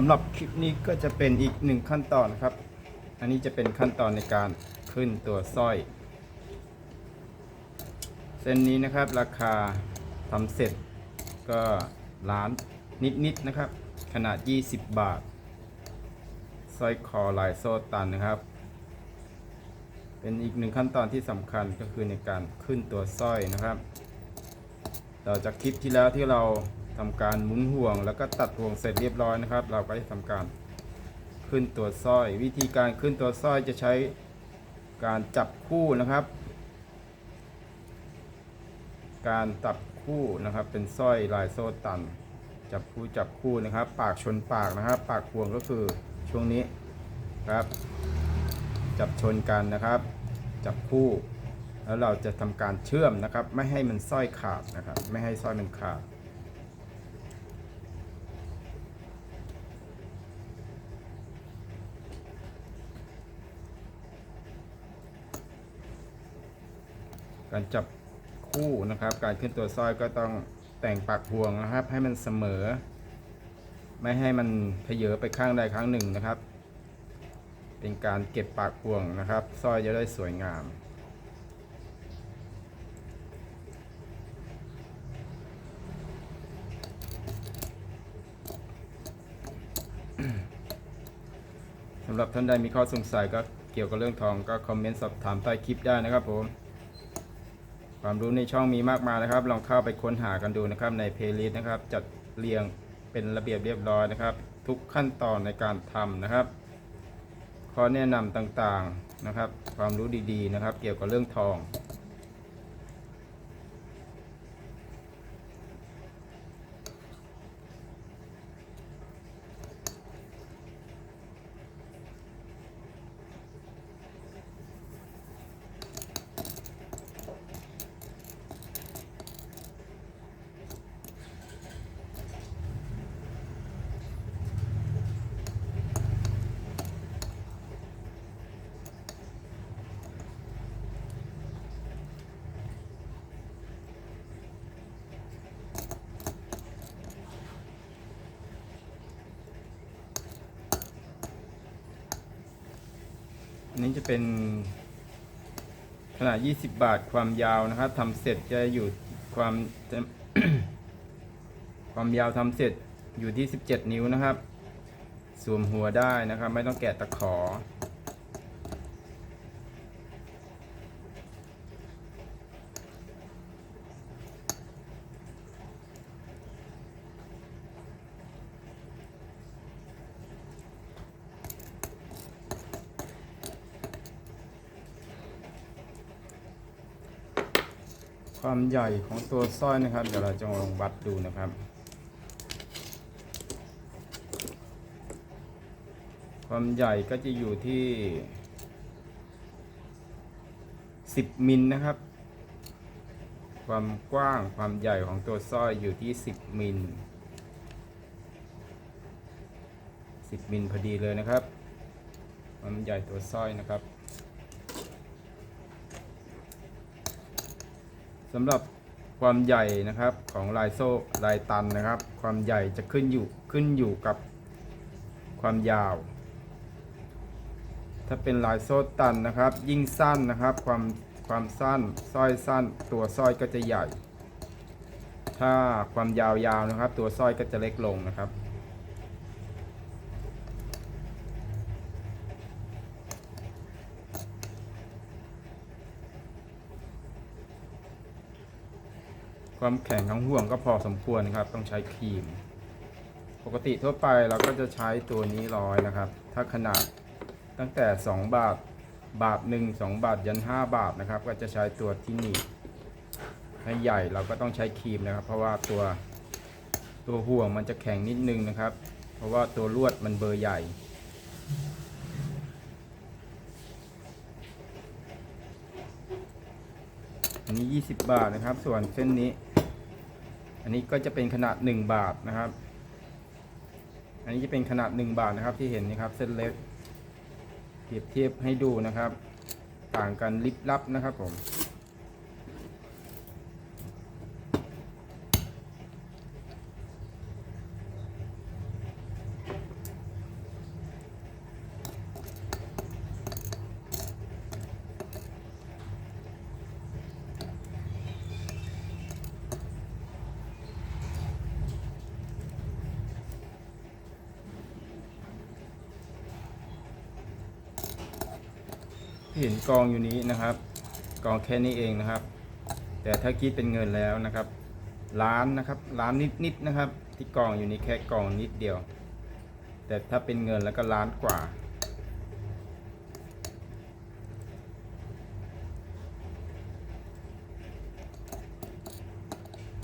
สำหรับคลิปนี้ก็จะเป็นอีกหนึ่งขั้นตอนนะครับ อันนี้จะเป็นขั้นตอนในการขึ้นตัวสร้อย เส้นนี้นะครับราคาทำเสร็จก็ล้านนิดๆนะครับ ขนาด 20 บาทสร้อยคอลายโซ่ตันนะครับ เป็นอีกหนึ่งขั้นตอนที่สำคัญก็คือในการขึ้นตัวสร้อยนะครับต่อจากคลิปที่แล้วที่เรา ทำการหมุนห่วง แล้วก็ตัดห่วงเสร็จเรียบร้อยนะครับ เราก็จะทำการขึ้นตัวสร้อย วิธีการขึ้นตัวสร้อยจะใช้การจับคู่นะครับ การตับคู่นะครับเป็นสร้อยลายโซ่ตัน จับคู่จับคู่นะครับ ปากชนปากนะครับ ปากห่วงก็คือช่วงนี้ครับ จับชนกันนะครับ จับคู่แล้วเราจะทำการเชื่อมนะครับ ไม่ให้มันสร้อยขาดนะครับ ไม่ให้สร้อยมันขาด การจับคู่นะครับ การขึ้นตัวสร้อยก็ต้องแต่งปากห่วงนะครับ ให้มันเสมอ ไม่ให้มันเพเยอไปข้างใดข้างหนึ่งนะครับ เป็นการเก็บปากห่วงนะครับสร้อยจะได้สวยงามสำหรับท่านใดมีข้อสงสัยก็เกี่ยวกับเรื่องทองก็คอมเมนต์สอบถามใต้คลิปได้นะครับผม ความรู้ในช่องมีมากมายนะครับ ลองเข้าไปค้นหากันดูนะครับในเพลย์ลิสต์นะครับ จัดเรียงเป็นระเบียบเรียบร้อยนะครับ ทุกขั้นตอนในการทำนะครับข้อแนะนำต่างๆนะครับ ความรู้ดีๆนะครับ เกี่ยวกับเรื่องทอง นนี้จะเป็นขนาด 20 บาทความยาวนะครับทำเสร็จจะอยู่ความ ความยาวทำเสร็จอยู่ที่ 17 นิ้วนะครับ สวมหัวได้นะครับ ไม่ต้องแกะตะขอ ความใหญ่ของตัวสร้อยนะครับ เดี๋ยวเราจะลองวัดดูนะครับ ความใหญ่ก็จะอยู่ที่ 10 มิลนะครับ ความกว้างความใหญ่ของตัวสร้อยอยู่ที่ 10 มิล 10 มิลพอดีเลยนะครับ ความใหญ่ตัวสร้อยนะครับ สำหรับความใหญ่นะครับของลายโซ่ลายตันนะครับ ความใหญ่จะขึ้นอยู่ขึ้นอยู่กับความยาว ถ้าเป็นลายโซ่ตันนะครับ ยิ่งสั้นนะครับ ความความสั้นสร้อยสั้น ตัวสร้อยก็จะใหญ่ ถ้าความยาวๆนะครับ ตัวสร้อยก็จะเล็กลงนะครับ ความแข็งของห่วงก็พอสมควรครับ ต้องใช้ครีม ปกติทั่วไปเราก็จะใช้ตัวนี้ร้อยนะครับ ถ้าขนาดตั้งแต่ 2 บาทบาทหนึ่งสองบาทยัน 5 บาทนะครับ ก็จะใช้ตัวที่หนีบให้ใหญ่เราก็ต้องใช้ครีมนะครับ เพราะว่าตัวตัวห่วงมันจะแข็งนิดนึงนะครับ เพราะว่าตัวลวดมันเบอร์ใหญ่ อันนี้ 20 บาทนะครับ ส่วนเส้นนี้ อันนี้ก็จะเป็นขนาด 1 บาทนะครับ อันนี้จะเป็นขนาด 1 บาทนะครับ ที่เห็นนะครับ เส้นเล็กเปรียบเทียบให้ดูนะครับ ต่างกันลิบลับนะครับผม เห็นกองอยู่นี้นะครับ กองแค่นี้เองนะครับ แต่ถ้าคิดเป็นเงินแล้วนะครับล้านนะครับล้านนิดๆนะครับ ที่กองอยู่นี้แค่กองนิดเดียว แต่ถ้าเป็นเงินแล้วก็ล้านกว่า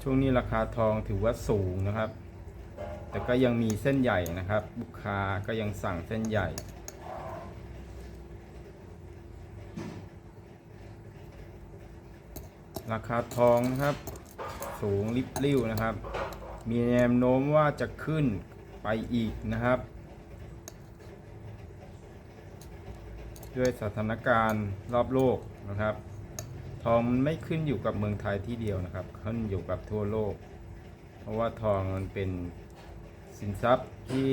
ช่วงนี้ราคาทองถือว่าสูงนะครับ แต่ก็ยังมีเส้นใหญ่นะครับลูกค้าก็ยังสั่งเส้นใหญ่ ราคาทองนะครับสูงริบลิ่วนะครับ มีแนวโน้มว่าจะขึ้นไปอีกนะครับ ด้วยสถานการณ์รอบโลกนะครับ ทองมันไม่ขึ้นอยู่กับเมืองไทยที่เดียวนะครับ ขึ้นอยู่กับทั่วโลก เพราะว่าทองมันเป็นสินทรัพย์ที่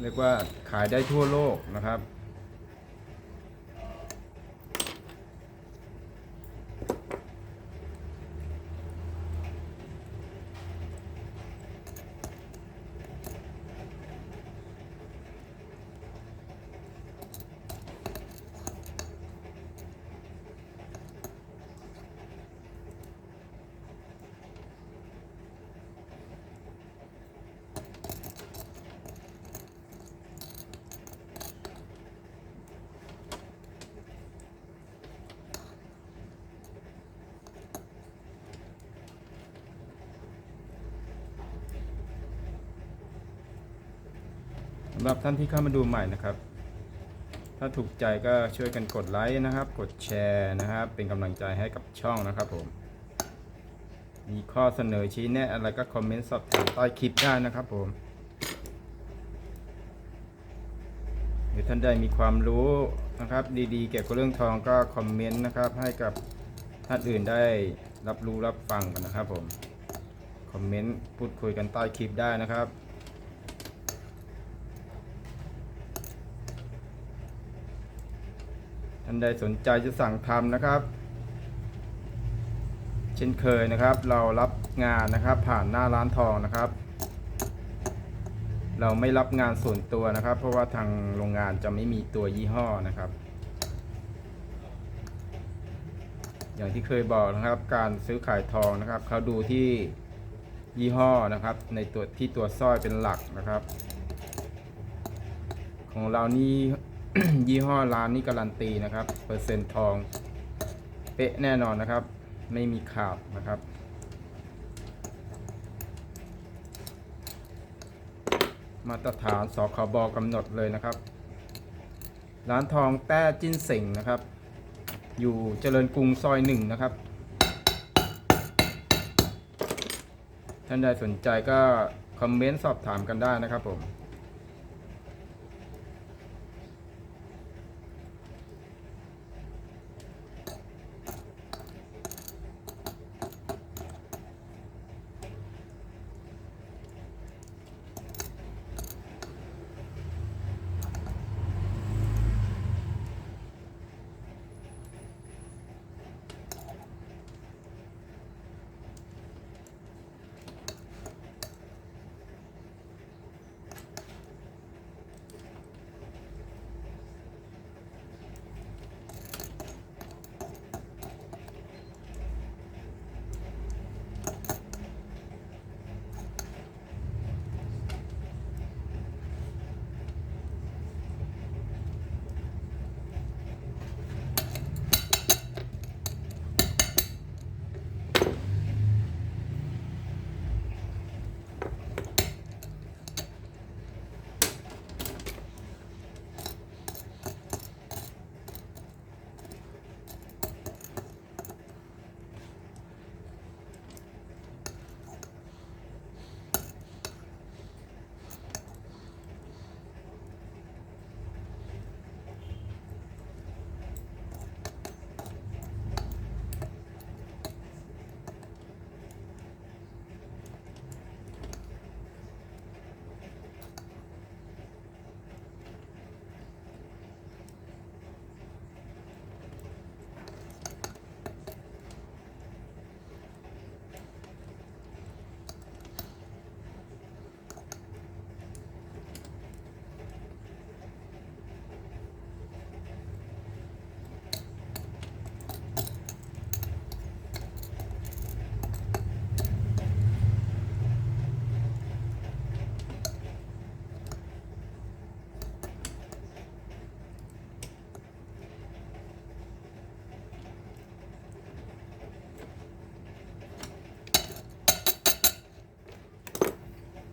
เรียกว่าขายได้ทั่วโลกนะครับำหรับท่านที่เข้ามาดูใหม่นะครับ ถ้าถูกใจก็ช่วยกันกดไลค์นะครับ กดแชร์นะครับ เป็นกำลังใจให้กับช่องนะครับผม มีข้อเสนอชี้แนะอะไรก็คอมเมนต์สอบถามใต้คลิปได้นะครับผมหรือท่านใดมีความรู้นะครับ ดีๆ เกี่ยวกับเรื่องทองก็คอมเมนต์นะครับ ให้กับท่านอื่นได้รับรู้รับฟังกันนะครับผม คอมเมนต์พูดคุยกันใต้คลิปได้นะครับานใดสนใจจะสั่งทำนะครับ เช่นเคยนะครับ เรารับงานนะครับผ่านหน้าร้านทองนะครับ เราไม่รับงานส่วนตัวนะครับ เพราะว่าทางโรงงานจะไม่มีตัวยี่ห้อนะครับ อย่างที่เคยบอกนะครับ การซื้อขายทองนะครับเขาดูที่ยี่ห้อนะครับ ในตัวที่ตัวสร้อยเป็นหลักนะครับ ของเรานี่ ยี่ห้อร้านนี่การันตีนะครับ เปอร์เซ็นต์ทอง เป๊ะแน่นอนนะครับ ไม่มีขาดนะครับ มาตรฐานสคบกำหนดเลยนะครับ ร้านทองแต้จิ้นเสิงนะครับ อยู่เจริญกรุงซอยหนึ่งนะครับ ท่านใดสนใจก็คอมเมนต์สอบถามกันได้นะครับผม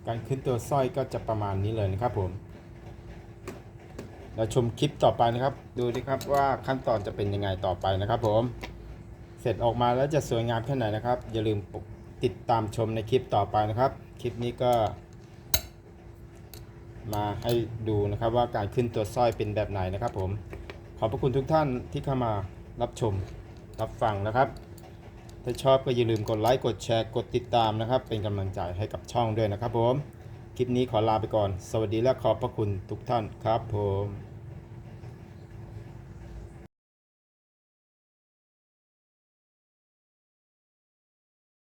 การขึ้นตัวสร้อยก็จะประมาณนี้เลยนะครับผมเราชมคลิปต่อไปนะครับ ดูดิครับว่าขั้นตอนจะเป็นยังไงต่อไปนะครับ ผม เสร็จออกมาแล้วจะสวยงามแค่ไหนนะครับ อย่าลืมติดตามชมในคลิปต่อไปนะครับ คลิปนี้ก็ มาให้ดูนะครับว่าการขึ้นตัวสร้อยเป็นแบบไหนนะครับ ผม ขอบพระคุณทุกท่านที่เข้ามารับชมรับฟังนะครับ ถ้าชอบก็อย่าลืมกดไลค์ กดแชร์ กดติดตามนะครับ เป็นกำลังใจให้กับช่องด้วยนะครับผม คลิปนี้ขอลาไปก่อน สวัสดีและขอบพระคุณทุกท่านครับผม